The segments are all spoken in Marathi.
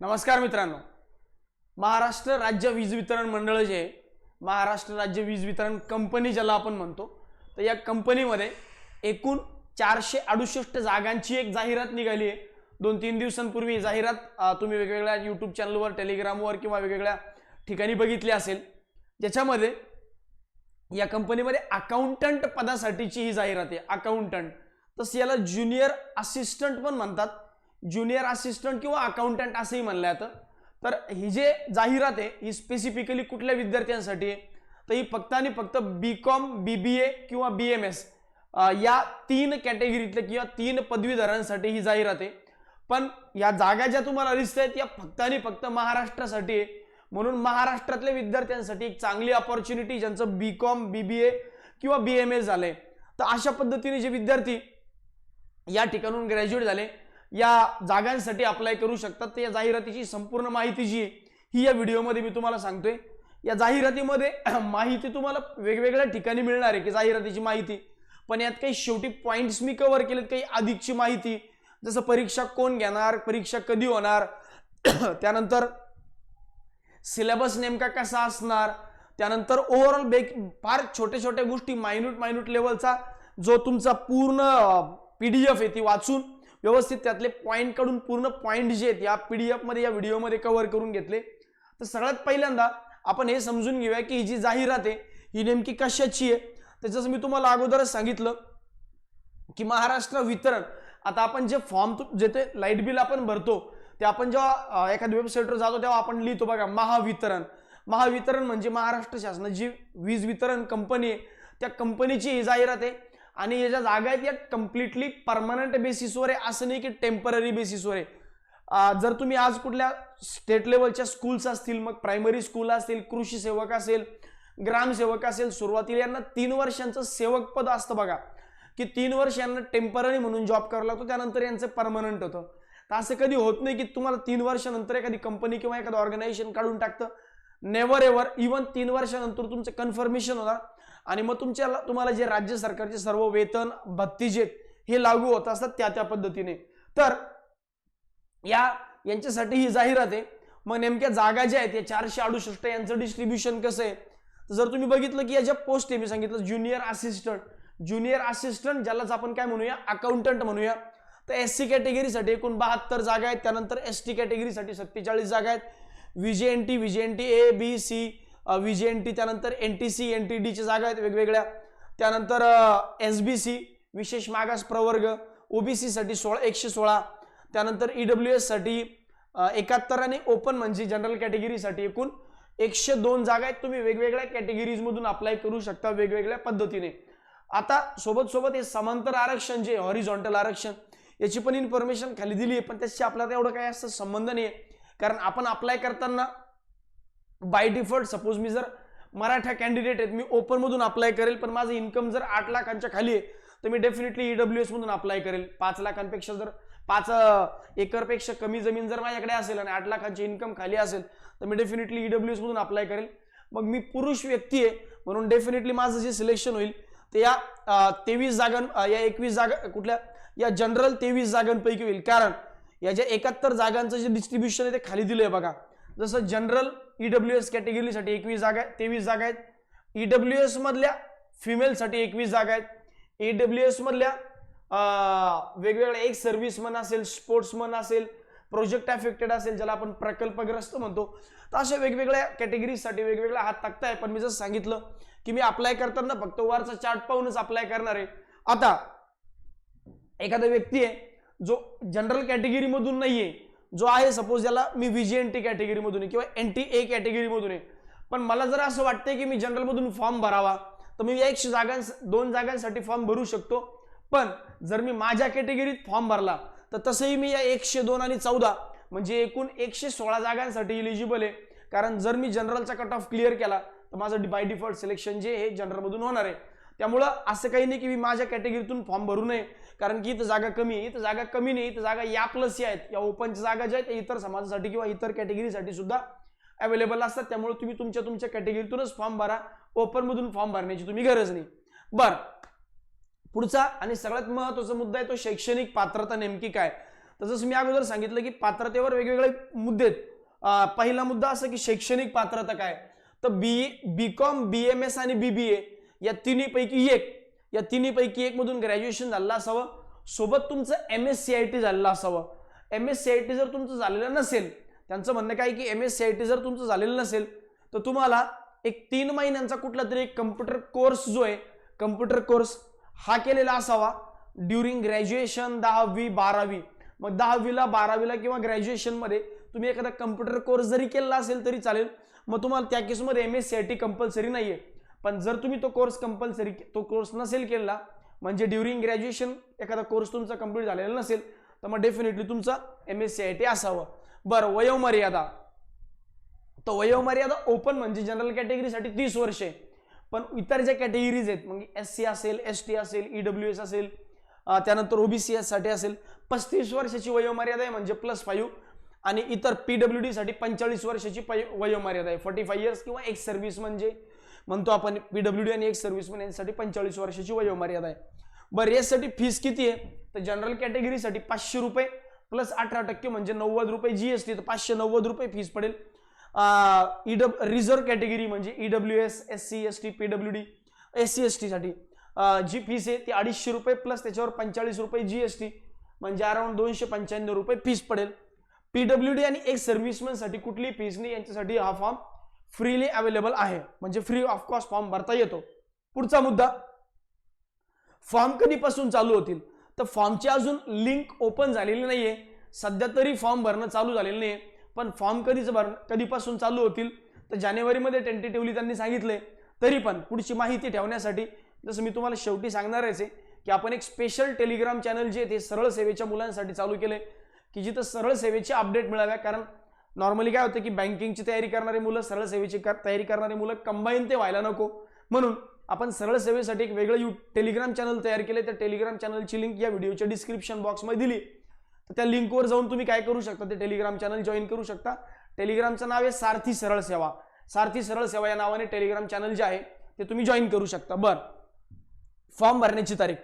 नमस्कार मित्रांनो. महाराष्ट्र राज्य वीज वितरण मंडळ जे आहे, महाराष्ट्र राज्य वीज वितरण कंपनी ज्याला आपण म्हणतो तर या कंपनीमध्ये एकूण चारशे अडुसष्ट जागांची एक जाहिरात निघाली आहे. दोन तीन दिवसांपूर्वी जाहिरात तुम्ही वेगवेगळ्या यूट्यूब चॅनलवर टेलिग्रामवर किंवा वेगवेगळ्या ठिकाणी बघितली असेल. ज्याच्यामध्ये या कंपनीमध्ये अकाउंटंट पदासाठीची ही जाहिरात आहे. अकाउंटंट तसं याला ज्युनियर असिस्टंट पण म्हणतात. ज्युनियर असिस्टंट किंवा अकाउंटंट असंही म्हणलं जातं. तर ही जे जाहिरात आहे ही स्पेसिफिकली कुठल्या विद्यार्थ्यांसाठी आहे? तर ही फक्त आणि फक्त बी कॉम बी बी ए किंवा बी एम एस या तीन कॅटेगरीतल्या किंवा तीन पदवीधरांसाठी ही जाहिरात आहे. पण या जागा ज्या तुम्हाला दिसत आहेत या फक्त आणि फक्त महाराष्ट्रासाठी आहे. म्हणून महाराष्ट्रातल्या विद्यार्थ्यांसाठी एक चांगली ऑपॉर्च्युनिटी ज्यांचं बी कॉम बी बी ए किंवा बी एम एस झालं आहे तर अशा पद्धतीने जे विद्यार्थी या ठिकाणून ग्रॅज्युएट झाले या जागांसाठी अप्लाय करू शकतात. तर या जाहिरातीची संपूर्ण माहिती जी आहे ही या व्हिडिओमध्ये मी तुम्हाला सांगतोय. या जाहिरातीमध्ये माहिती तुम्हाला वेगवेगळ्या ठिकाणी मिळणार आहे की जाहिरातीची माहिती. पण यात काही शेवटी पॉईंट्स मी कव्हर केलेत काही अधिकची माहिती. जसं परीक्षा कोण घेणार परीक्षा कधी होणार? त्यानंतर सिलेबस नेमका कसा असणार? त्यानंतर ओव्हरऑल बेक फार छोट्या छोट्या गोष्टी मायन्यूट मायन्यूट लेवलचा जो तुमचा पूर्ण पी डी एफ आहे ती वाचून व्यवस्थित त्यातले पॉईंट काढून पूर्ण पॉईंट जे आहेत या पी डी एफमध्ये या व्हिडिओमध्ये कव्हर करून घेतले. तर सगळ्यात पहिल्यांदा आपण हे समजून घेऊया की ही जी जाहिरात आहे ही नेमकी कशाची आहे? त्याचं मी तुम्हाला अगोदरच सांगितलं की महाराष्ट्र वितरण. आता आपण जे फॉर्म जे ते लाइट बिल आपण भरतो ते आपण जेव्हा एखाद्या वेबसाईटवर जातो तेव्हा आपण लिहितो बघा महावितरण. महावितरण म्हणजे महाराष्ट्र शासनाची जी वीज वितरण कंपनी आहे. त्या कंपनीची ही जाहिरात आहे. आणि या ज्या जागा आहेत या कम्प्लिटली परमनंट बेसिसवर आहे असं नाही की टेंपररी बेसिसवर आहे. जर तुम्ही आज कुठल्या स्टेट लेवलच्या स्कूल्स असतील मग प्रायमरी स्कूल असतील कृषी सेवक असेल ग्रामसेवक असेल सुरुवातीला यांना तीन वर्षांचं सेवक पद असतं बघा. की तीन वर्ष यांना टेंपररी म्हणून जॉब करावा लागतो त्यानंतर यांचं परमनंट होतं. तर असं कधी होत नाही की तुम्हाला तीन वर्षानंतर एखादी कंपनी किंवा एखादं ऑर्गनायझेशन काढून टाकतं. नेव्हर एव्हर इवन तीन वर्षानंतर तुमचं कन्फर्मेशन होणार. आणि मग तुमच्या तुम्हाला जे राज्य सरकारचे सर्व वेतन भत्ती जे हे लागू होत असतात त्या त्या पद्धतीने. तर या यांच्यासाठी ही जाहिरात आहे. मग नेमक्या जागा ज्या आहेत या चारशे अडुसष्ट यांचं डिस्ट्रीब्युशन कसं आहे? जर तुम्ही बघितलं की या ज्या पोस्ट आहे मी सांगितलं ज्युनियर असिस्टंट ज्युनियर असिस्टंट ज्यालाच आपण काय म्हणूया? अकाउंटंट म्हणूया. तर एस सी कॅटेगरीसाठी एकूण बहात्तर जागा आहेत. त्यानंतर एस टी कॅटेगरीसाठी सत्तेचाळीस जागा आहेत. VJ N T VJ N T A B C VJ N T त्यानंतर N T C N T डीच्या जागा आहेत वेगवेगळ्या. त्यानंतर एस बी सी विशेष मागास प्रवर्ग ओबीसीसाठी सोळा एकशे सोळा. त्यानंतर ई डब्ल्यू एससाठी एकाहत्तर आणि ओपन म्हणजे जनरल कॅटेगरीसाठी एकूण एकशे दोन जागा आहेत. तुम्ही वेगवेगळ्या कॅटेगरीजमधून अप्लाय करू शकता वेगवेगळ्या पद्धतीने. आता सोबत सोबत हे समांतर आरक्षण जे हॉरिझॉन्टल आरक्षण याची पण इन्फॉर्मेशन खाली दिली आहे. पण त्याची आपल्याला एवढं काही असं संबंध नाही आहे कारण आपण अप्लाय करताना बाय डिफॉल्ट सपोज मी जर मराठा कॅन्डिडेट आहेत मी ओपन मधून अप्लाय करेल पण माझं इन्कम जर आठ लाखांच्या खाली आहे तर मी डेफिनेटली ईडब्ल्यू एस मधून अप्लाय करेल. पाच लाखांपेक्षा जर पाच एकरपेक्षा कमी जमीन जर माझ्याकडे असेल आणि आठ लाखांची इन्कम खाली असेल तर मी डेफिनेटली ईडब्ल्यू एस मधून अप्लाय करेल. मग मी पुरुष व्यक्ती आहे म्हणून डेफिनेटली माझं जे सिलेक्शन होईल ते या तेवीस जागां या एकवीस जागा कुठल्या या जनरल तेवीस जागांपैकी होईल. कारण या ज्या एकाहत्तर जागांचं जे डिस्ट्रीब्युशन आहे ते खाली दिलं आहे बघा. जसं जनरल ईडब्ल्यू एस कॅटेगरीसाठी एकवीस जागा आहेत तेवीस जागा आहेत. ईडब्ल्यू एस मधल्या फिमेलसाठी एकवीस जागा आहेत. ईडब्ल्यू एस मधल्या वेगवेगळ्या एक सर्व्हिसमन असेल स्पोर्ट्समन असेल प्रोजेक्ट अफेक्टेड असेल ज्याला आपण प्रकल्पग्रस्त म्हणतो. तर अशा वेगवेगळ्या कॅटेगरीजसाठी वेगवेगळ्या हात टाकता आहे पण मी जसं सांगितलं की मी अप्लाय करताना फक्त वरचा चार्ट पाहूनच अप्लाय करणार आहे. आता एखादा व्यक्ती आहे जो जनरल कॅटेगरीमधून नाहीये जो आहे सपोज याला मी व्हीजी एन टी कॅटेगरीमधून आहे किंवा एन टी ए कॅटेगरीमधून आहे. पण मला जर असं वाटतंय की मी जनरलमधून फॉर्म भरावा. तर मी या एकशे जागां दोन जागांसाठी फॉर्म भरू शकतो. पण जर मी माझ्या कॅटेगरीत फॉर्म भरला तर तसंही मी या एकशे दोन आणि चौदा म्हणजे एकूण एकशे सोळा जागांसाठी इलिजिबल आहे. कारण जर मी जनरलचा कट ऑफ क्लिअर केला तर माझं बाय डिफॉल्ट सिलेक्शन जे हे जनरलमधून होणार आहे. त्यामुळं असं काही नाही की मी माझ्या कॅटेगरीतून फॉर्म भरू नये. कारण की इथं जागा कमी आहे इथं जागा कमी नाही इथं जागा या प्लस या आहेत. या ओपनच्या जागा ज्या आहेत त्या इतर समाजासाठी किंवा इतर कॅटेगरीसाठी सुद्धा अवेलेबल असतात. त्यामुळे तुम्ही तुमच्या तुमच्या कॅटेगरीतूनच फॉर्म भरा. ओपनमधून फॉर्म भरण्याची तुम्ही गरज नाही. बर. पुढचा आणि सगळ्यात महत्त्वाचा मुद्दा आहे तो शैक्षणिक पात्रता नेमकी काय? तसंच मी अगोदर सांगितलं की पात्रतेवर वेगवेगळे मुद्दे आहेत. पहिला मुद्दा असा की शैक्षणिक पात्रता काय? तर B B com B M S आणि बी बी ए या तिन्हीपैकी एक या तिन्हीपैकी एक मधून ग्रॅज्युएशन झालं असावं. सोबत तुमचं M S C I T झालेलं असावं. M S C I T जर तुमचं झालेलं नसेल त्यांचं म्हणणं काय की M S C I T जर तुमचं झालेलं नसेल तर तुम्हाला एक तीन महिन्यांचा कुठला तरी एक कम्प्युटर कोर्स जो आहे कम्प्युटर कोर्स हा केलेला असावा ड्युरिंग ग्रॅज्युएशन दहावी बारावी. मग दहावीला बारावीला किंवा ग्रॅज्युएशनमध्ये तुम्ही एखादा कम्प्युटर कोर्स जरी केलेला असेल तरी चालेल मग तुम्हाला त्या केसमध्ये M S C I T compulsory नाही आहे पण जर तुम्ही तो कोर्स कंपल्सरी तो कोर्स नसेल केला म्हणजे ड्युरिंग ग्रॅज्युएशन एखादा कोर्स तुमचा कंप्लीट झालेला नसेल तर मग डेफिनेटली तुमचा M S C I T असावं. बरं वयोमर्यादा. तर वयोमर्यादा ओपन म्हणजे जनरल कॅटेगरीसाठी तीस वर्षे. पण इतर ज्या कॅटेगरीज आहेत मग एस सी असेल एस टी असेल ईडब्ल्यू एस असेल त्यानंतर ओबीसी एससाठी असेल पस्तीस वर्षाची वयोमर्यादा आहे म्हणजे प्लस फाईव्ह आणि इतर पी डब्ल्यू डीसाठी पंचेचाळीस वर्षाची वयोमर्यादा आहे. फोर्टी फाईव्ह इयर्स किंवा एक्स सर्व्हिस म्हणजे म्हणतो आपण पीडब्ल्यू डी आणि एक सर्व्हिसमॅन यांसाठी पंचेचाळीस वर्षाची वयोमर्यादा आहे. बरं यासाठी फीस किती आहे? तर जनरल कॅटेगरीसाठी पाचशे रुपये प्लस अठरा टक्के म्हणजे नव्वद रुपये जीएसटी तर पाचशे नव्वद रुपये फीस पडेल. ईडब रिझर्व्ह कॅटेगरी म्हणजे EW S S C S T PW D S C S टीसाठी जी फीस आहे ती अडीचशे रुपये प्लस त्याच्यावर पंचेचाळीस रुपये जीएसटी म्हणजे अराउंड दोनशे पंच्याण्णव रुपये फीस पडेल. पीडब्ल्यू डी आणि एक सर्व्हिसमॅनसाठी कुठलीही फीस नाही. यांच्यासाठी हा फॉर्म फ्रीली अवेलेबल आहे. म्हणजे फ्री ऑफ कॉस्ट फॉर्म भरता येतो. पुढचा मुद्दा. फॉर्म कधीपासून चालू होतील? तर फॉर्मची अजून लिंक ओपन झालेली नाहीये. सध्या तरी फॉर्म भरणं चालू झालेलं नाहीये. पण फॉर्म कधीच भर कधीपासून चालू होतील? तर जानेवारीमध्ये टेंटेटिव्हली त्यांनी सांगितले तरी पण पुढची माहिती ठेवण्यासाठी जसं मी तुम्हाला शेवटी सांगणारच आहे की आपण एक स्पेशल टेलिग्राम चॅनल जे आहे ते सरळ सेवेच्या मुलांसाठी चालू केले की जिथं सरळ सेवेची अपडेट मिळाव्या कारण नॉर्मली काय होतं की बँकिंगची तयारी करणारी मुलं सरळ सेवेची कर- तयारी करणारी मुलं कंबाईन ते व्हायला नको. म्हणून आपण सरळ सेवेसाठी एक वेगळं यू टेलिग्राम चॅनल तयार केले त्या टेलिग्राम चॅनलची लिंक या व्हिडिओच्या डिस्क्रिप्शन बॉक्समध्ये दिली. तर त्या लिंकवर जाऊन तुम्ही काय करू शकता? ते टेलिग्राम चॅनल जॉईन करू शकता. टेलिग्रामचं नाव आहे सारथी सरळ सेवा. सारथी सरळ सेवा या नावाने टेलिग्राम चॅनल जे आहे ते तुम्ही जॉईन करू शकता. बर. फॉर्म भरण्याची तारीख.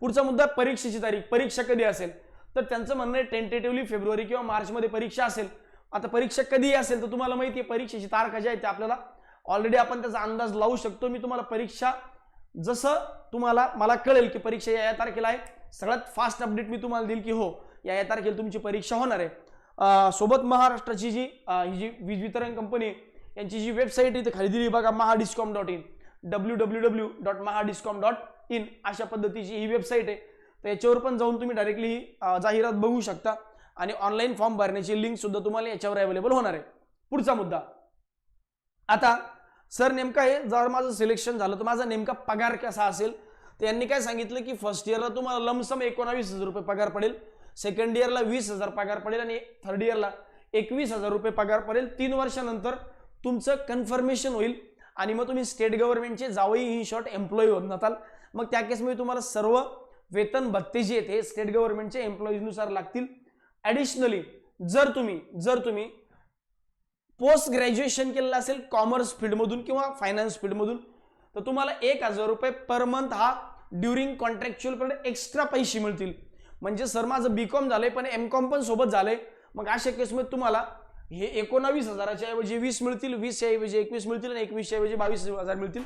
पुढचा मुद्दा परीक्षेची तारीख. परीक्षा कधी असेल? तर त्यांचं म्हणणं आहे टेंटेटिव्हली फेब्रुवारी किंवा मार्चमध्ये परीक्षा असेल. आता परीक्षा कधी असेल तर तुम्हाला माहिती आहे परीक्षेची तारखा जी आहे ते आपल्याला ऑलरेडी आपण त्याचा अंदाज लावू शकतो. मी तुम्हाला परीक्षा जसं तुम्हाला मला कळेल की परीक्षा या या तारखेला आहे. सगळ्यात फास्ट अपडेट मी तुम्हाला देईल की हो या या तारखेला तुमची परीक्षा होणार आहे. सोबत महाराष्ट्राची जी ही जी वीज वितरण कंपनी आहे, यांची जी वेबसाईट आहे ती खाली दिली बघा Mahadiscom dot in W W W dot Mahadiscom dot in अशा पद्धतीची ही वेबसाईट आहे. तर याच्यावर पण जाऊन तुम्ही डायरेक्टली ही जाहिरात बघू शकता. आणि ऑनलाईन फॉर्म भरण्याची लिंक सुद्धा तुम्हाला याच्यावर अवेलेबल होणार आहे. पुढचा मुद्दा. आता सर नेमकं आहे जर माझं सिलेक्शन झालं तर माझा नेमका पगार कसा असेल? तर यांनी काय सांगितलं की फर्स्ट इयरला तुम्हाला लमसम एकोणावीस हजार रुपये पगार पडेल सेकंड इयरला वीस हजार पगार पडेल आणि थर्ड इयरला एकवीस हजार रुपये पगार पडेल. तीन वर्षानंतर तुमचं कन्फर्मेशन होईल आणि मग तुम्ही स्टेट गव्हर्नमेंटचे जावई इन शॉर्ट एम्प्लॉई होत नसाल मग त्या केसमध्ये तुम्हाला सर्व वेतन भत्ते जे आहेत हे स्टेट गव्हर्नमेंटचे एम्प्लॉईजनुसार लागतील. ॲडिशनली जर तुम्ही जर तुम्ही पोस्ट ग्रॅज्युएशन केलेलं असेल कॉमर्स फील्डमधून किंवा फायनान्स फील्डमधून तर तुम्हाला एक हजार रुपये पर मंथ हा ड्युरिंग कॉन्ट्रॅक्च्युअल पिरियड एक्स्ट्रा पैसे मिळतील. म्हणजे सर माझं बी कॉम झालंय पण एम कॉम पण सोबत झालंय. मग अशा केसमध्ये तुम्हाला हे एकोणावीस हजाराच्या ऐवजी वीस मिळतील वीसच्या ऐवजी एकवीस मिळतील आणि एकवीसच्या ऐवजी बावीस हजार मिळतील.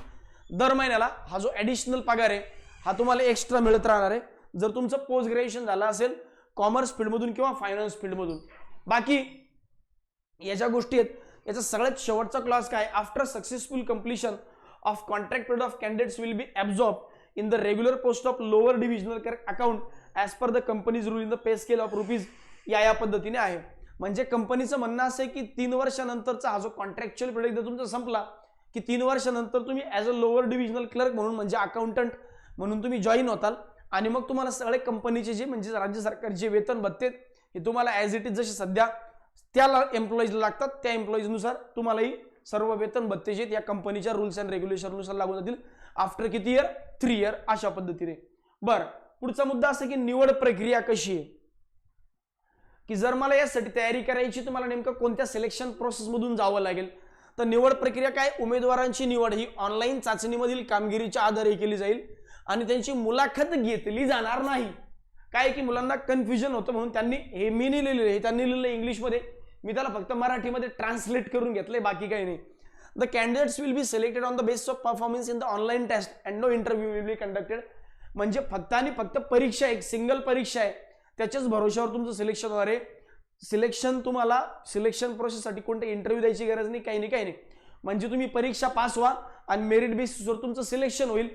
दर महिन्याला हा जो ॲडिशनल पगार आहे हा तुम्हाला एक्स्ट्रा मिळत राहणार आहे. जर तुमचं पोस्ट ग्रॅज्युएशन झालं असेल कॉमर्स फील्डमधून किंवा फायनान्स फील्डमधून बाकी या ज्या गोष्टी आहेत. याचा सगळ्यात शेवटचा क्लास काय? After successful completion of contract period of candidates will be absorb in the regular post of lower divisional account as per the companies rule in the pay scale of rupees या या पद्धतीने आहे. म्हणजे कंपनीचं म्हणणं असं आहे की तीन वर्षानंतरचा हा जो कॉन्ट्रॅक्च्युअल पिरियड एकदा तुमचा संपला. की तीन वर्षानंतर तुम्ही as a lower divisional clerk म्हणून म्हणजे अकाउंटंट म्हणून तुम्ही जॉईन होताल. आणि मग तुम्हाला सगळे कंपनीचे जे म्हणजे राज्य सरकारचे वेतन भत्ते हे तुम्हाला ॲज इट इज जसे सध्या त्या एम्प्लॉईजला लागतात त्या एम्प्लॉईजनुसार तुम्हालाही सर्व वेतन भत्ते जे या कंपनीच्या रूल्स अँड रेग्युलेशननुसार लागून जातील आफ्टर किती इयर थ्री इयर अशा पद्धतीने. बरं पुढचा मुद्दा असा की निवड प्रक्रिया कशी आहे? की जर मला यासाठी तयारी करायची तुम्हाला नेमकं कोणत्या सिलेक्शन प्रोसेसमधून जावं लागेल? तर निवड प्रक्रिया काय? उमेदवारांची निवड ही ऑनलाईन चाचणीमधील कामगिरीच्या आधारे केली जाईल. आणि त्यांची मुलाखत घेतली जाणार नाही. काय की मुलांना कन्फ्युजन होतं म्हणून त्यांनी हे मी नाही लिहिलेलं हे त्यांनी लिहिलं इंग्लिशमध्ये. मी त्याला फक्त मराठीमध्ये ट्रान्सलेट करून घेतलंय बाकी काही नाही. The candidates will be selected on the base of performance in the online test and no interview will be conducted म्हणजे फक्त आणि फक्त परीक्षा एक सिंगल परीक्षा आहे. त्याच्याच भरोश्यावर तुमचं सिलेक्शन होणार आहे. सिलेक्शन तुम्हाला सिलेक्शन प्रोसेससाठी कोणते इंटरव्ह्यू द्यायची गरज नाही काही नाही काही नाही. म्हणजे तुम्ही परीक्षा पास व्हा आणि मेरिट बेसिसवर तुमचं सिलेक्शन होईल.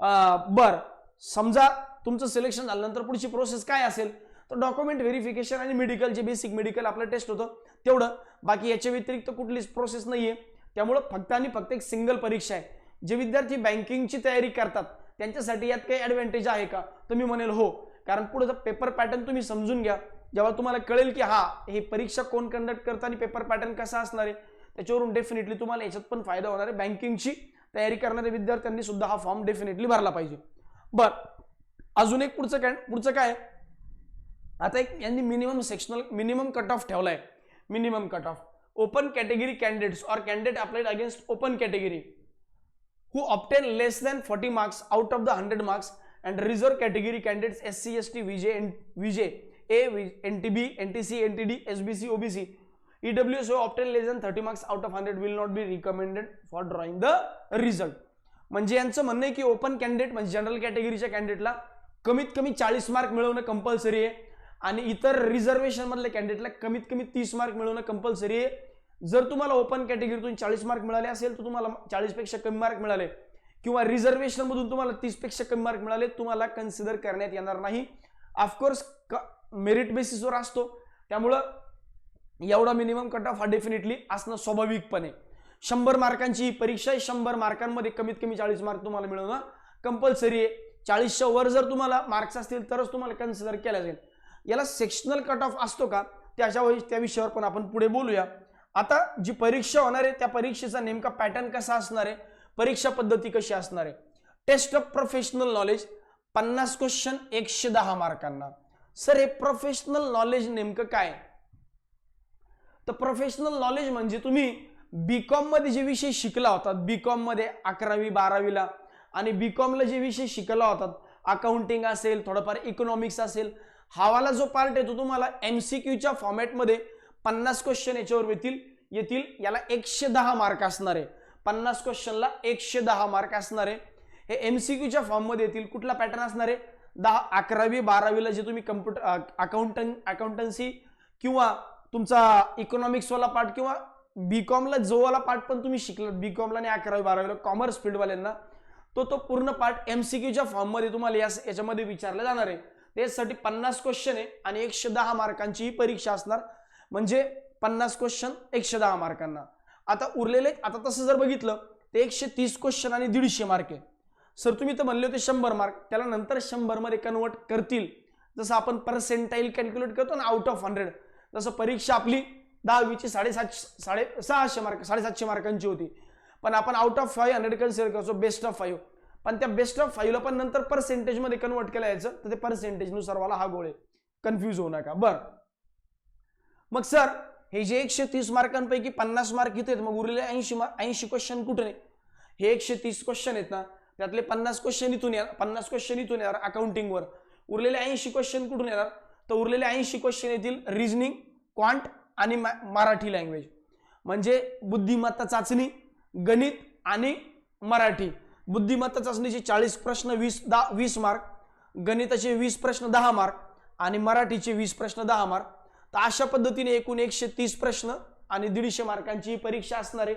बर. समजा तुमचं सिलेक्शन झाल्यानंतर पुढची प्रोसेस काय असेल? तर डॉक्युमेंट व्हेरिफिकेशन आणि मेडिकल जे बेसिक मेडिकल आपलं टेस्ट होतं तेवढं. बाकी याच्या व्यतिरिक्त कुठलीच प्रोसेस नाही आहे त्यामुळं फक्त आणि फक्त एक सिंगल परीक्षा आहे. जे विद्यार्थी बँकिंगची तयारी करतात त्यांच्यासाठी यात काही ॲडव्हान्टेज आहे का? तर मी म्हणेल हो. कारण पुढे पेपर पॅटर्न तुम्ही समजून घ्या जेव्हा तुम्हाला कळेल की हा हे परीक्षा कोण कंडक्ट करतं आणि पेपर पॅटर्न कसा असणार आहे त्याच्यावरून डेफिनेटली तुम्हाला याच्यात पण फायदा होणार आहे बँकिंगची तयारी करणाऱ्या विद्यार्थ्यांनी सुद्धा हा फॉर्म डेफिनेटली भरला पाहिजे. बर अजून एक पुढचं काय? पुढचं काय? आता एक यांनी minimum sectional minimum cut off ठेवलाय. Minimum cut off open category candidates or candidate applied against open category who obtain less than forty marks out of the hundred marks and reserve category candidates S C S T VJ N VJ A N T B N T C N T D S B C OBC EWS who obtain less than 30 marks out of 100 will not be recommended for drawing the result. म्हणजे यांचं म्हणणं आहे की ओपन कॅन्डिडेट म्हणजे जनरल कॅटेगरीच्या कॅन्डिडेटला कमीत कमी चाळीस मार्क मिळवणं कंपल्सरी आहे. आणि इतर रिझर्वेशन मधल्या कॅन्डिडेटला कमीत कमी तीस मार्क मिळवणं कंपल्सरी आहे. जर तुम्हाला ओपन कॅटेगरीतून चाळीस मार्क मिळाले असेल तर तुम्हाला चाळीसपेक्षा कमी मार्क मिळाले. किंवा रिझर्वेशनमधून तुम्हाला तीसपेक्षा कमी मार्क मिळाले तुम्हाला कन्सिडर करण्यात येणार नाही. ऑफकोर्स मेरिट बेसिसवर असतो. त्यामुळं एवढा मिनिमम कट ऑफ हा डेफिनेटली असणं स्वाभाविकपणे. शंभर मार्कांची परीक्षा आहे. शंभर मार्कांमध्ये कमीत कमी चाळीस मार्क तुम्हाला मिळवणं कंपल्सरी आहे. चाळीसच्या वर जर तुम्हाला मार्क्स असतील तरच तुम्हाला कन्सिडर केलं जाईल. याला सेक्शनल कट ऑफ असतो का? त्याच्या त्या विषयावर पण आपण पुढे बोलूया. आता जी परीक्षा होणार आहे त्या परीक्षेचा नेमका पॅटर्न कसा असणार आहे? परीक्षा पद्धती कशी असणार आहे? टेस्ट ऑफ प्रोफेशनल नॉलेज पन्नास क्वेश्चन एकशे दहा मार्कांना सर हे प्रोफेशनल नॉलेज नेमकं काय तर प्रोफेशनल नॉलेज म्हणजे तुम्ही बी कॉममध्ये जे विषय शिकला होतात बी कॉममध्ये अकरावी बारावीला आणि बी कॉमला जे विषय शिकला होतात अकाउंटिंग असेल थोडंफार इकॉनॉमिक्स असेल हावाला जो पार्ट येतो तुम्हाला एन सी क्यूच्या फॉर्मॅटमध्ये पन्नास क्वेश्चन याच्यावर येतील येतील याला एकशे दहा मार्क असणार आहे. पन्नास क्वेश्चनला एकशे दहा मार्क असणार आहे. हे एन सी क्यूच्या फॉर्ममध्ये येतील कुठला पॅटर्न असणार आहे? दहा अकरावी बारावीला जे तुम्ही कम्प्युटर अकाउंटन अकाउंटन्सी किंवा तुमचा इकॉनॉमिक्सवाला पार्ट किंवा बीकॉमला कॉमला जोवाला पार्ट पण तुम्ही शिकलात बीकॉमला आणि अकरावी बारावीला कॉमर्स फील्डवाल्यांना तो तो पूर्ण पार्ट एमसीक्यूच्या फॉर्ममध्ये तुम्हाला या याच्यामध्ये विचारला जाणार आहे. त्यासाठी पन्नास क्वेश्चन आहे आणि एकशे दहा मार्कांची ही परीक्षा असणार. म्हणजे पन्नास क्वेश्चन एकशे दहा मार्कांना आता उरलेले आता तसं जर बघितलं तर एकशे तीस क्वेश्चन आणि दीडशे मार्क आहे. सर तुम्ही तर म्हणले होते शंभर मार्क त्याला नंतर शंभरमध्ये कन्वर्ट करतील. जसं आपण पर्सेंटाईल कॅल्क्युलेट करतो ना आउट ऑफ हंड्रेड जसं परीक्षा आपली दहावीची साडेसातशे साडे सहाशे मार्क साडेसातशे मार्कांची होती. पण आपण out of five hundred consider करतो बेस्ट ऑफ फाईव्ह पण त्या बेस्ट ऑफ फाईव्हला पण नंतर पर्सेंटेजमध्ये कन्वर्ट केलं यायचं तर ते पर्सेंटेजनुसार मला हा गोळ आहे. कन्फ्यूज होऊ नका. बरं. मग सर हे जे एकशे तीस मार्कांपैकी पन्नास मार्क इथे आहेत मग उरलेले ऐंशी मार्क ऐंशी क्वेश्चन कुठे नाही हे एकशे तीस क्वेश्चन आहेत ना त्यातले पन्नास क्वेश्चन इथून येणार पन्नास क्वेश्चन इथून येणार अकाउंटिंगवर उरलेले ऐंशी क्वेश्चन कुठून येणार? तर उरलेले ऐंशी क्वेश्चन येतील रिजनिंग क्वांट आणि मराठी लँग्वेज म्हणजे बुद्धिमत्ता चाचणी गणित आणि मराठी. बुद्धिमत्ता चाचणीचे चाळीस प्रश्न वीस दहा वीस मार्क गणिताचे वीस प्रश्न दहा मार्क आणि मराठीचे वीस प्रश्न दहा मार्क तर अशा पद्धतीने एकूण एकशे तीस प्रश्न आणि दीडशे मार्कांची परीक्षा असणार आहे.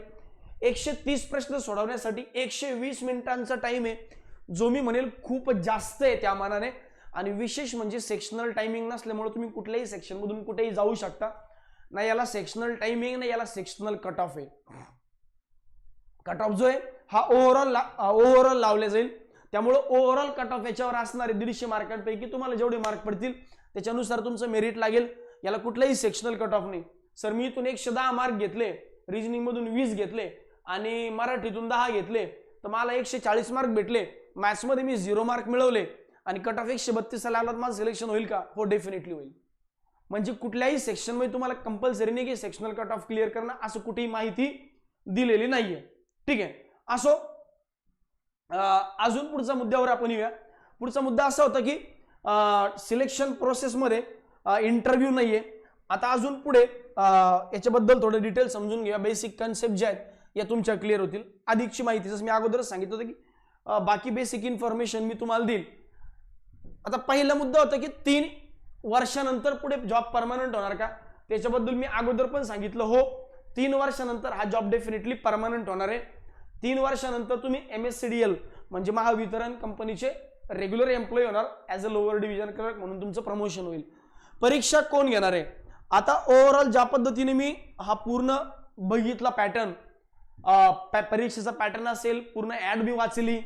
एकशे तीस प्रश्न सोडवण्यासाठी एकशे वीस मिनिटांचा टाईम आहे. जो मी म्हणेल खूप जास्त आहे त्या मानाने. आणि विशेष म्हणजे सेक्शनल टायमिंग नसल्यामुळे तुम्ही कुठल्याही सेक्शनमधून कुठेही जाऊ शकता. ना याला सेक्शनल टायमिंग ना याला सेक्शनल कट ऑफ आहे. कट ऑफ जो आहे हा ओव्हरऑल ओव्हरऑल लावला जाईल. त्यामुळे ओव्हरऑल कट ऑफ याच्यावर असणारे दीडशे मार्कांपैकी तुम्हाला जेवढे मार्क पडतील त्याच्यानुसार तुमचं मेरिट लागेल. याला कुठलाही सेक्शनल कट ऑफ नाही. सर मी इथून एकशे दहा मार्क घेतले रिजनिंगमधून वीस घेतले आणि मराठीतून दहा घेतले तर मला एकशे चाळीस मार्क भेटले. मॅथ्समध्ये मी झिरो मार्क मिळवले. आणि कट ऑफ एकशे बत्तीसला आला माझं सिलेक्शन होईल का? हो डेफिनेटली होईल. म्हणजे कुठल्याही सेक्शनमध्ये तुम्हाला कंपल्सरी नाही की सेक्शनल कट ऑफ क्लिअर करणं असं कुठेही माहिती दिलेली नाहीये. ठीक आहे? असो अजून पुढच्या मुद्द्यावर आपण येऊया. पुढचा मुद्दा असा होता की सिलेक्शन प्रोसेसमध्ये इंटरव्ह्यू नाहीये. आता अजून पुढे याच्याबद्दल थोडं डिटेल समजून घ्या बेसिक कन्सेप्ट जे आहेत या तुमच्या क्लिअर होतील. अधिकची माहिती जसं मी अगोदरच सांगितलं होतं की बाकी बेसिक इन्फॉर्मेशन मी तुम्हाला देईल. आता पहिला मुद्दा होता की तीन वर्षानंतर पुढे जॉब परमनंट होणार का? त्याच्याबद्दल मी अगोदर पण सांगितलं हो. तीन वर्षानंतर हा जॉब डेफिनेटली परमनंट होणार आहे. तीन वर्षानंतर तुम्ही M S C D L म्हणजे महावितरण कंपनीचे रेग्युलर एम्प्लॉई होणार as a lower division clerk म्हणून तुमचं प्रमोशन होईल. परीक्षा कोण घेणार आहे? आता ओव्हरऑल ज्या पद्धतीने मी हा पूर्ण बघितला पॅटर्न परीक्षेचा पॅटर्न असेल पूर्ण ॲड मी वाचली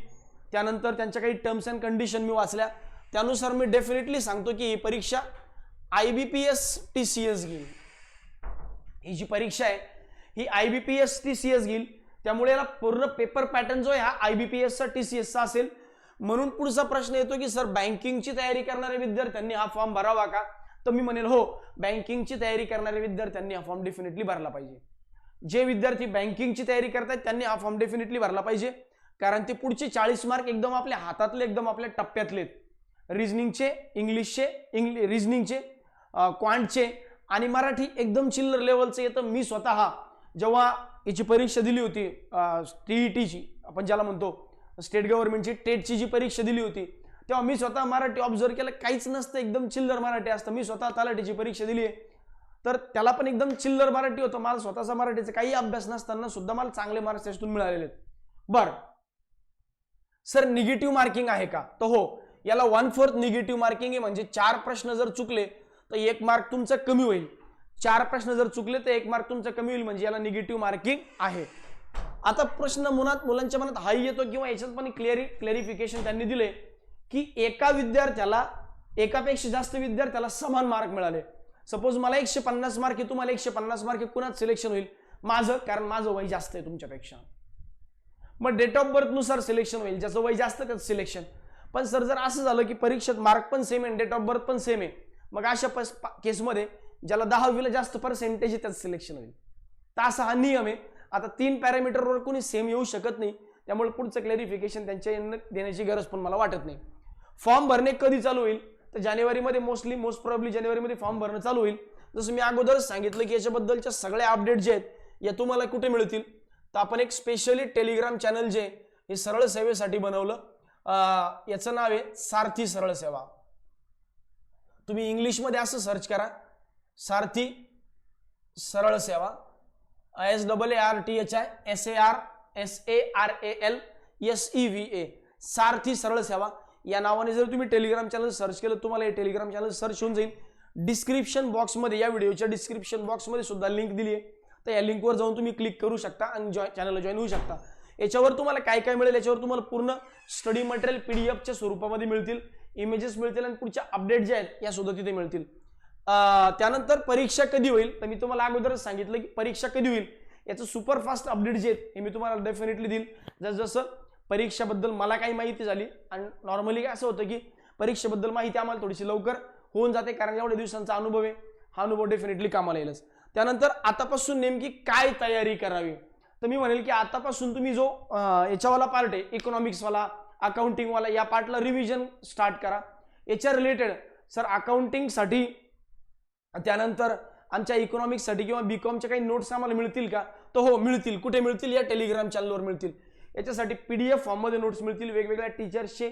त्यानंतर त्यांच्या काही टर्म्स अँड कंडिशन मी वाचल्या त्यानुसार मी डेफिनेटली सांगतो की ही परीक्षा I B P S T C S घेईल. ही जी परीक्षा आहे ही I B P S T C S घेईल. त्यामुळे याला पूर्ण पेपर पॅटर्न जो आहे हा आय बी पी एसचा टी सी एसचा असेल. म्हणून पुढचा प्रश्न येतो की सर बँकिंगची तयारी करणाऱ्या विद्यार्थ्यांनी हा फॉर्म भरावा का? तर मी म्हणेल हो बँकिंगची तयारी करणाऱ्या विद्यार्थ्यांनी हा फॉर्म डेफिनेटली भरला पाहिजे. जे विद्यार्थी बँकिंगची तयारी करतात त्यांनी हा फॉर्म डेफिनेटली भरला पाहिजे. कारण ते पुढचे चाळीस मार्क एकदम आपल्या हातातले एकदम आपल्या टप्प्यातले आहेत. रिजनिंगचे इंग्लिशचे इंग्लि रिजनिंगचे क्वांटचे आणि मराठी एकदम चिल्लर लेवलचं येतं. मी स्वतः जेव्हा याची परीक्षा दिली होती टी ई टीची आपण ज्याला म्हणतो स्टेट गव्हर्नमेंटची टेटची जी परीक्षा दिली होती तेव्हा मी स्वतः मराठी ऑब्झर्व केलं. काहीच नसतं एकदम चिल्लर मराठी असतं. मी स्वतः तलाठीची परीक्षा दिली आहे. तर त्याला पण एकदम चिल्लर मराठी होतं. मला स्वतःचा मराठीचा काही अभ्यास नसताना सुद्धा मला चांगले मार्क्स त्याच्यातून मिळालेले आहेत. बरं. सर निगेटिव्ह मार्किंग आहे का? तर हो. याला वन फोर्थ निगेटिव्ह मार्किंग आहे म्हणजे चार प्रश्न जर चुकले तर एक मार्क तुमचा कमी होईल. चार प्रश्न जर चुकले तर एक मार्क तुमचा कमी होईल म्हणजे याला निगेटिव्ह मार्किंग आहे. आता प्रश्न मुलात मुलांच्या मनात हाही येतो किंवा याच्यात पण क्लिअरी क्लॅरिफिकेशन त्यांनी दिले की एका विद्यार्थ्याला एकापेक्षा जास्त विद्यार्थ्याला समान मार्क मिळाले. सपोज मला एकशे पन्नास मार्क आहे तुम्हाला एकशे पन्नास मार्क आहे कुणाच सिलेक्शन होईल? माझं कारण माझं वय जास्त आहे तुमच्यापेक्षा. मग डेट ऑफ बर्थनुसार सिलेक्शन होईल ज्याचं वय जास्त त्याचं सिलेक्शन पण सर जर असं झालं की परीक्षेत मार्क पण सेम आहे डेट ऑफ बर्थ पण सेम आहे मग अशा पस केसमध्ये ज्याला दहावीला जास्त पर्सेंटेज आहे त्याचं सिलेक्शन होईल. तर असा हा नियम आहे. आता तीन पॅरामीटरवर कोणी सेम येऊ शकत नाही त्यामुळे पुढचं क्लॅरिफिकेशन त्यांच्या यांना देण्याची गरज पण मला वाटत नाही. फॉर्म भरणे कधी चालू होईल? तर जानेवारीमध्ये मोस्टली मोस्ट प्रॉब्ली जानेवारीमध्ये फॉर्म भरणं चालू होईल. जसं मी अगोदरच सांगितलं की याच्याबद्दलच्या सगळ्या अपडेट जे आहेत या तुम्हाला कुठे मिळतील? तर आपण एक स्पेशली टेलिग्राम चॅनल जे आहे, हे सरळ सेवेसाठी बनवलं. याचं नाव आहे सारथी सरळ सेवा. तुम्ही इंग्लिशमध्ये असं सर्च करा सारथी सरळ सेवा. S double A R T H I S A R S A R A L S E V A Sarathi सरळ सेवा. या नावाने जर तुम्ही टेलिग्राम चॅनल सर्च केलं तुम्हाला हे टेलिग्राम चॅनल सर्च होऊन जाईल. डिस्क्रिप्शन बॉक्समध्ये या व्हिडिओच्या डिस्क्रिप्शन बॉक्समध्ये सुद्धा लिंक दिली आहे. तर या लिंकवर जाऊन तुम्ही क्लिक करू शकता आणि जॉ चॅनलला जॉईन होऊ शकता. याच्यावर तुम्हाला काय काय मिळेल? याच्यावर तुम्हाला पूर्ण स्टडी मटेरियल पी डी एफच्या स्वरूपामध्ये मिळतील इमेजेस मिळतील आणि पुढच्या अपडेट जे आहेत या सुद्धा तिथे मिळतील. त्यानंतर परीक्षा कधी होईल? तर मी तुम्हाला अगोदरच सांगितलं की परीक्षा कधी होईल? याचं सुपरफास्ट अपडेट जे आहेत हे मी तुम्हाला डेफिनेटली देईल. जसजसं परीक्षेबद्दल मला काही माहिती झाली आणि नॉर्मली काय असं होतं की परीक्षेबद्दल माहिती आम्हाला थोडीशी लवकर होऊन जाते कारण एवढ्या दिवसांचा अनुभव आहे. हा अनुभव डेफिनेटली कामाला येईलच. त्यानंतर आतापासून नेमकी काय तयारी करावी? तर मी म्हणेल की आतापासून तुम्ही जो याच्यावाला पार्ट आहे इकॉनॉमिक्सवाला अकाउंटिंगवाला या पार्टला रिव्हिजन स्टार्ट करा. याच्या रिलेटेड सर अकाउंटिंगसाठी त्यानंतर आमच्या इकॉनॉमिक्ससाठी किंवा बी कॉमच्या काही नोट्स आम्हाला मिळतील का? तर हो मिळतील. कुठे मिळतील? या टेलिग्राम चॅनलवर मिळतील. याच्यासाठी पी डी एफ फॉर्ममध्ये नोट्स मिळतील वेगवेगळ्या टीचर्सचे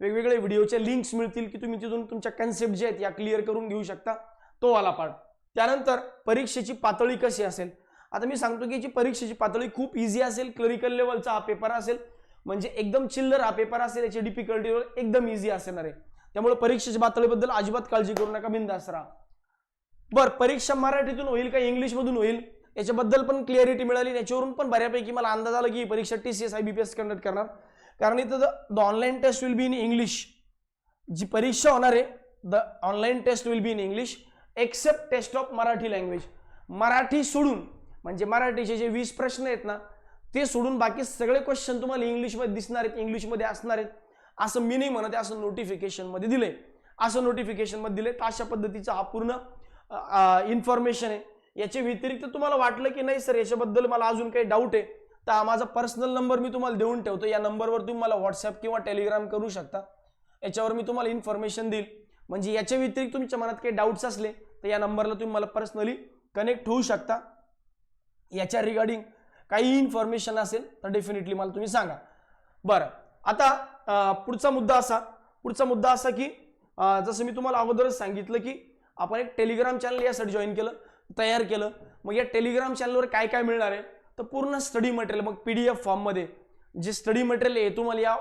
वेगवेगळे व्हिडिओचे लिंक्स मिळतील की तुम्ही तिथून तुमच्या कन्सेप्ट जे आहेत या क्लिअर करून घेऊ शकता. तो वाला पार्ट त्यानंतर परीक्षेची पातळी कशी असेल? आता मी सांगतो की जी परीक्षेची पातळी खूप इझी असेल क्लरिकल लेवलचा हा पेपर असेल. म्हणजे एकदम चिल्लर हा पेपर असेल याची डिफिकल्टी एकदम इझी असणार आहे. त्यामुळे परीक्षेच्या पातळीबद्दल अजिबात काळजी करू नका बिंदास राहा. बरं परीक्षा मराठीतून होईल का इंग्लिशमधून होईल? याच्याबद्दल पण क्लिअरिटी मिळाली. याच्यावरून पण बऱ्यापैकी मला अंदाज आला की परीक्षा T C S I B P S conduct करणार. कारण इथं the online test will be in English जी परीक्षा होणार आहे the online test will be in English except test of Marathi language Marathi सोडून म्हणजे मराठीचे जे वीस प्रश्न आहेत ना ते सोडून बाकी सगळे क्वेश्चन तुम्हाला इंग्लिशमध्ये दिसणार आहेत इंग्लिशमध्ये असणार आहेत. असं मी नाही म्हणत आहे, असं नोटिफिकेशनमध्ये दिले असं नोटिफिकेशनमध्ये दिले तर अशा पद्धतीचा हा पूर्ण इन्फॉर्मेशन आहे. याच्या व्यतिरिक्त तुम्हाला वाटलं की नाही सर याच्याबद्दल मला अजून काही डाऊट आहे तर हा माझा पर्सनल नंबर मी तुम्हाला देऊन ठेवतो. या नंबरवर तुम्ही मला व्हॉट्सअप किंवा टेलिग्राम करू शकता. याच्यावर मी तुम्हाला इन्फॉर्मेशन देईल. म्हणजे याच्या व्यतिरिक्त तुमच्या मनात काही डाऊट्स असले तर या नंबरला तुम्ही मला पर्सनली कनेक्ट होऊ शकता. याच्या रिगार्डिंग काही इन्फॉर्मेशन असेल तर डेफिनेटली मला तुम्ही सांगा. बरं आता पुढचा मुद्दा असा. पुढचा मुद्दा असा की जसं मी तुम्हाला अगोदरच सांगितलं की आपण एक टेलिग्राम चॅनल यासाठी जॉईन केलं तयार केलं. मग या टेलिग्राम चॅनलवर काय काय मिळणार आहे? तर पूर्ण स्टडी मटेरियल मग पी डी एफ फॉर्ममध्ये जे स्टडी मटेरियल आहे तुम्हाला या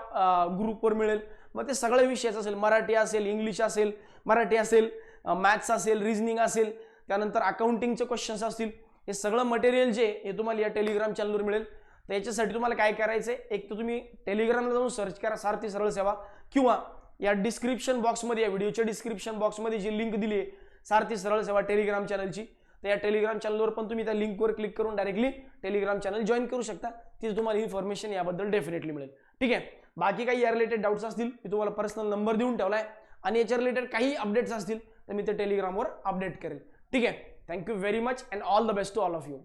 ग्रुपवर मिळेल. मग ते सगळ्या विषयाचं असेल मराठी असेल इंग्लिश असेल मराठी असेल मॅथ्स असेल रिजनिंग असेल. त्यानंतर अकाउंटिंगचे क्वेश्चन्स असतील. हे सगळं मटेरियल जे हे तुम्हाला या टेलिग्राम चॅनलवर मिळेल. तर याच्यासाठी तुम्हाला काय करायचं आहे एक तर तुम्ही टेलिग्रामला जाऊन सर्च करा सारथी सरळ सेवा. किंवा या डिस्क्रिप्शन बॉक्समध्ये या व्हिडिओच्या डिस्क्रिप्शन बॉक्समध्ये जी लिंक दिली आहे सारथी सरळ सेवा टेलिग्राम चॅनलची तर या टेलिग्राम चॅनलवर पण तुम्ही त्या लिंकवर क्लिक करून डायरेक्टली टेलिग्राम चॅनल जॉईन करू शकता. तिथे तुम्हाला इन्फॉर्मेशन याबद्दल डेफिनेटली मिळेल. ठीक आहे? बाकी काही या रिलेटेड डाऊट्स असतील मी तुम्हाला पर्सनल नंबर देऊन ठेवला आहे आणि याच्या रिलेटेड काही अपडेट्स असतील तर मी ते टेलिग्रामवर अपडेट करेल. ठीक आहे? Thank you very much and all the best to all of you.